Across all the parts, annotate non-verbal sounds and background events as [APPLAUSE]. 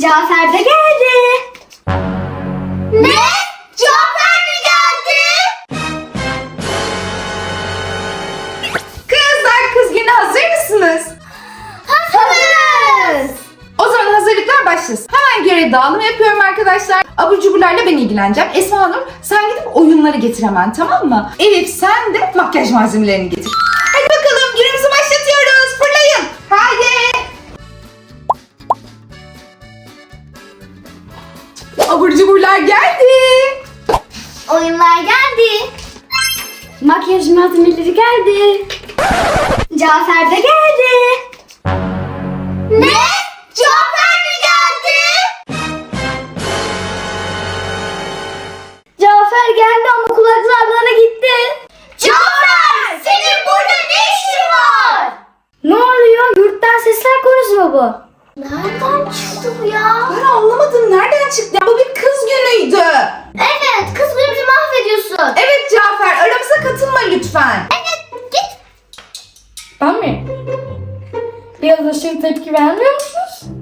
Cafer de geldi. Ne? Cafer mi geldi? Kızlar kız günü hazır mısınız? Hazırız. O zaman hazırlıklar başlasın. Hemen göre dağılım yapıyorum arkadaşlar. Abur cuburlarla ben ilgileneceğim. Esma Hanım sen gidip oyunları getir hemen tamam mı? Elif sen de makyaj malzemelerini getir. Malzemeleri geldi. Cafer de lütfen. Evet, git. Ben mi? Biraz aşırı tepki vermiyor musunuz?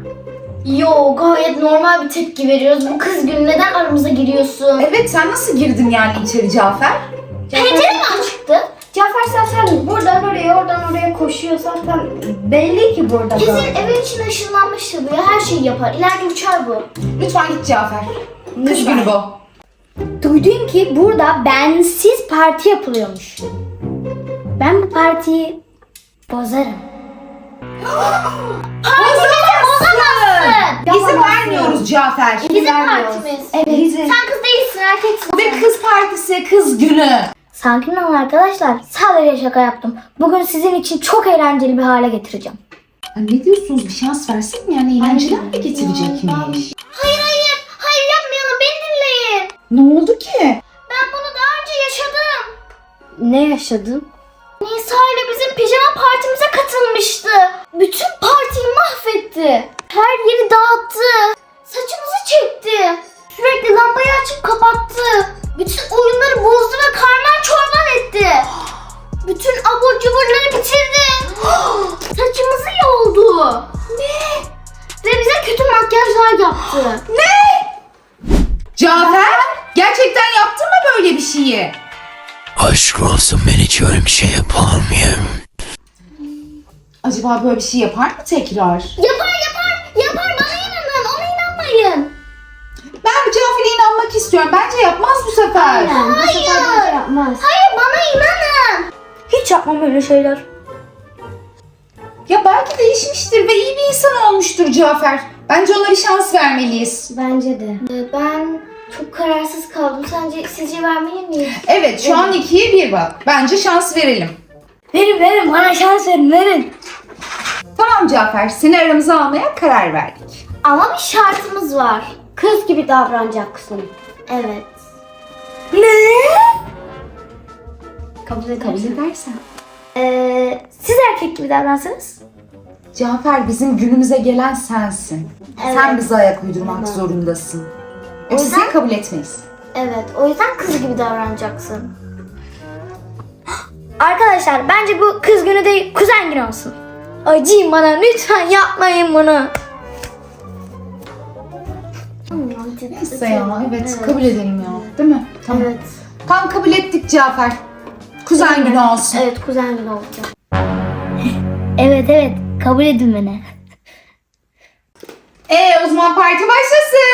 Yo, gayet normal bir tepki veriyoruz. Bu kız günü neden aramıza giriyorsun? Evet sen nasıl girdin yani içeri Cafer? Pencere mi açıktı? Cafer zaten buradan oraya oradan oraya koşuyor zaten belli ki burada Kesin böyle. evin içine ışınlanmıştır bu ya. Her şeyi yapar. İleride uçar bu. Lütfen git Cafer. Kız Lütfen. günü bu. Duydum ki burada bensiz parti yapılıyormuş. Ben bu partiyi bozarım. [GASPS] Partimizi bozamazsın. İzin vermiyoruz Cafer. Bizim vermiyoruz. partimiz. Evet. Sen kız değilsin, erkeksin. Ve kız partisi, kız günü. Sakin olun arkadaşlar. Sadece şaka yaptım. Bugün sizin için çok eğlenceli bir hale getireceğim. Ya ne diyorsunuz bir şans versin mi? Yani eğlenceler mi getirecekmiş? Hayır hayır. Ne oldu ki? Ben bunu daha önce yaşadım. Ne yaşadın? Nisa ile bizim pijama partimize katılmıştı. Bütün partiyi mahvetti. Her yeri dağıttı. Saçımızı çekti. Sürekli lambayı açıp kapattı. Bütün oyunları bozdu ve karman çorman etti. Bütün abur cuburları bitirdi. [GASPS] Saçımızı yoldu. Ne? Ve bize kötü makyajlar yaptı. Aşk olsun ben hiç öyle bir şey yapar mıyım? Acaba böyle bir şey yapar mı tekrar? Yapar yapar. Yapar bana inanın. Ona inanmayın. Ben bu Cafer'e inanmak istiyorum. Bence yapmaz bu sefer. Hayır. yapmaz. Hayır bana inanın. Hiç yapmam öyle şeyler. Ya belki değişmiştir ve iyi bir insan olmuştur Cafer. Bence ona bir şans vermeliyiz. Bence de. Ben çok kararsız kaldım. Sence sizce vermeli miyim? Evet şu an ikiye bir bak. Bence şans verelim. Verin verin bana şans verin verin. Tamam Cafer seni aramıza almaya karar verdik. Ama bir şartımız var. Kız gibi davranacaksın. Evet. Ne? Kabul ederim. Kabul edersen. Ee, siz erkek gibi davransanız. Cafer bizim günümüze gelen sensin. Sen bize ayak uydurmak zorundasın. Yoksa yüzden- seni kabul etmeyiz. Evet. O yüzden kız gibi davranacaksın. [GASPS] Arkadaşlar bence bu kız günü değil kuzen günü olsun. Acıyın bana lütfen yapmayın bunu. Neyse ya evet, kabul edelim ya. Değil mi? Tamam. Evet. Tam kabul ettik Cafer. Kuzen günü olsun. Evet kuzen günü olacak. [LAUGHS] Evet evet kabul edin beni. Ee o zaman parti başlasın.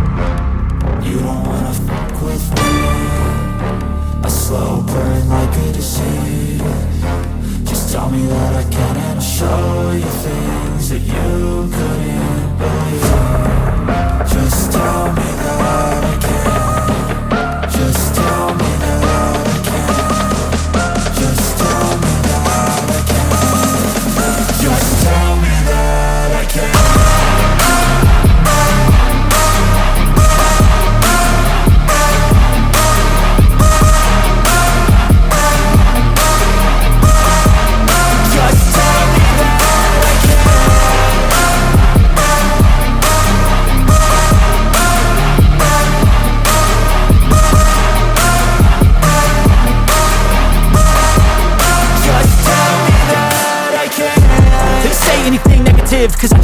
A slow burn like a disease Just tell me that I can and show you things that you couldn't believe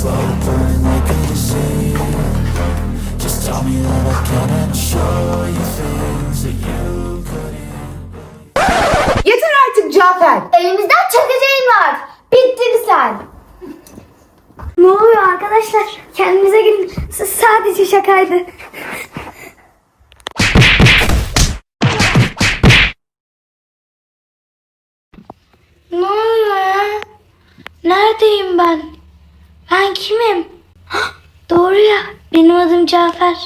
slow burn like a disease Just tell me that I can and show you things that you couldn't Yeter artık Cafer. Elimizden çekeceğin var. Bittin sen. Ne oluyor arkadaşlar? Kendinize gelin. S- sadece şakaydı. Ne oluyor? Neredeyim ben? Ben kimim? Doğru ya. Benim adım Cafer.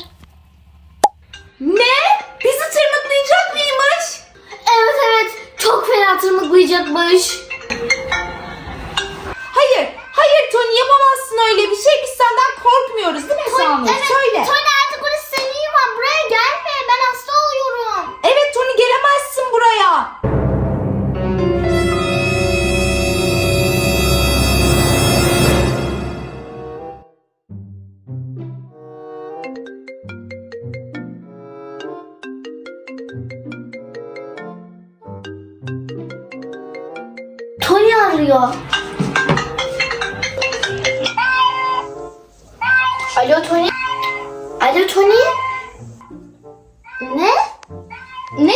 Ne? Bizi tırmıklayacak mıymış? Evet evet. Çok fena tırmıklayacakmış. Hayır, hayır Tony yapamazsın öyle bir şey. Biz senden korkmuyoruz değil mi Esma Evet. Söyle. Tony artık orası senin yuvan. Buraya gelme. Alo Tony. Alo Tony. Ne? Ne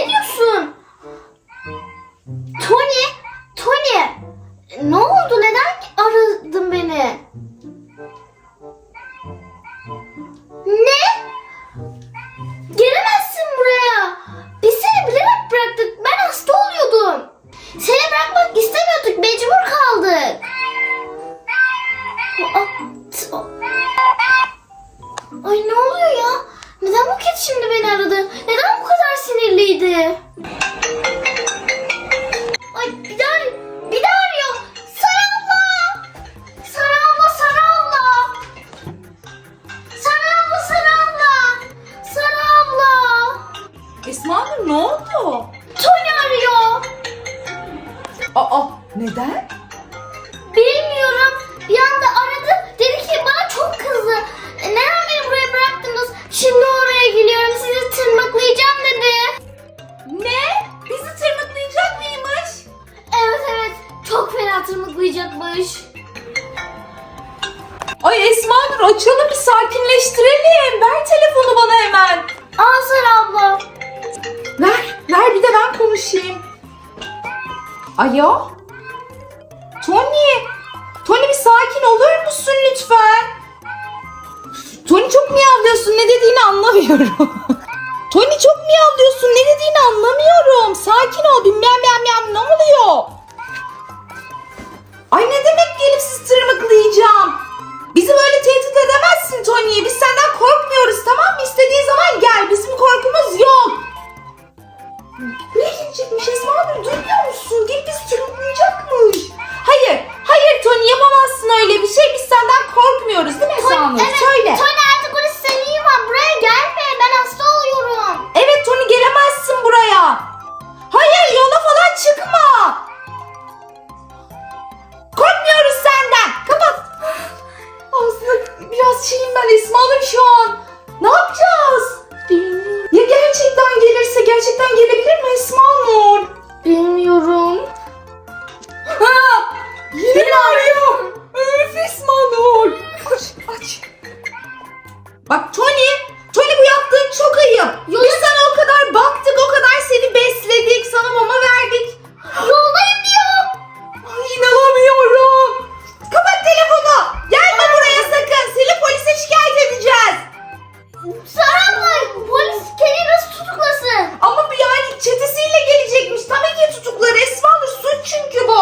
Esma Nur, ne oldu? Tony arıyor. Aa neden? Bilmiyorum. Bir anda aradı. Dedi ki bana çok kızdı. E, Neden beni buraya bıraktınız? Şimdi oraya geliyorum. Sizi tırmıklayacağım dedi. Ne? Bizi tırmıklayacak mıymış? Evet evet. Çok fena tırmıklayacakmış. Ay Esma Nur açalım Alo? Tony, Tony bir sakin olur musun lütfen? Tony çok miyavlıyorsun ne dediğini anlamıyorum. [LAUGHS] Tony çok miyavlıyorsun ne dediğini anlamıyorum. Sakin ol bir miyav miyav miyav ne oluyor? Ay ne demek gelip sizi tırmıklayacağım? Bizi böyle tehdit edemezsin Tony. Biz senden korkmuyoruz tamam mı? İstediğin zaman gel. Bizim korkumuz yok. Buraya gelecekmiş Esma Nur duymuyor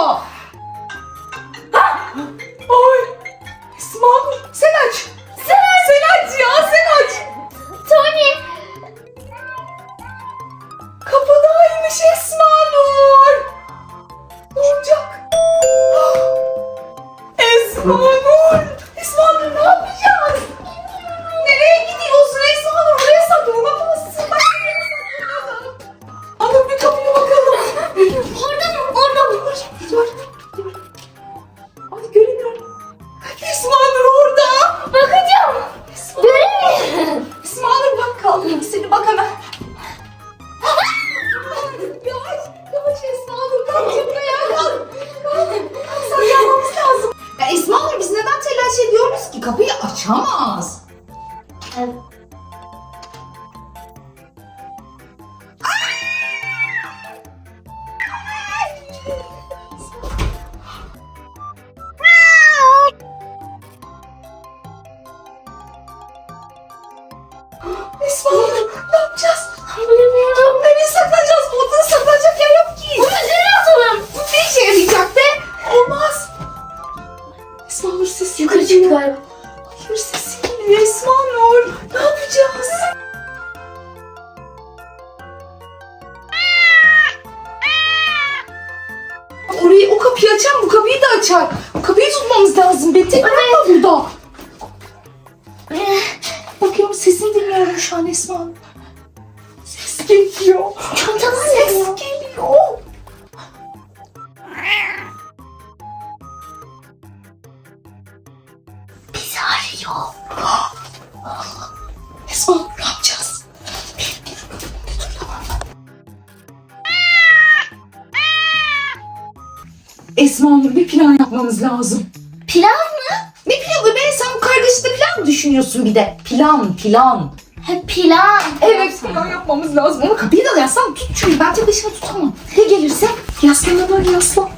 çünkü Esma Nur ses Yukarı çıktı galiba. Betty evet. burada. Bakıyorum sesini dinliyorum şu an Esma. Ses geliyor. Çantanın Ses sesi. geliyor. Bizi arıyor. Esma ne yapacağız? Esma Nur bir plan yapmamız lazım. Plan mı? Ne planı be? Sen bu kargaşada plan mı düşünüyorsun bir de? Plan, plan. Ha, plan. Evet plan yapmamız lazım. Ama kapıyı da yaslan tut çünkü ben tek başıma tutamam. Ne gelirse yaslan böyle yaslan.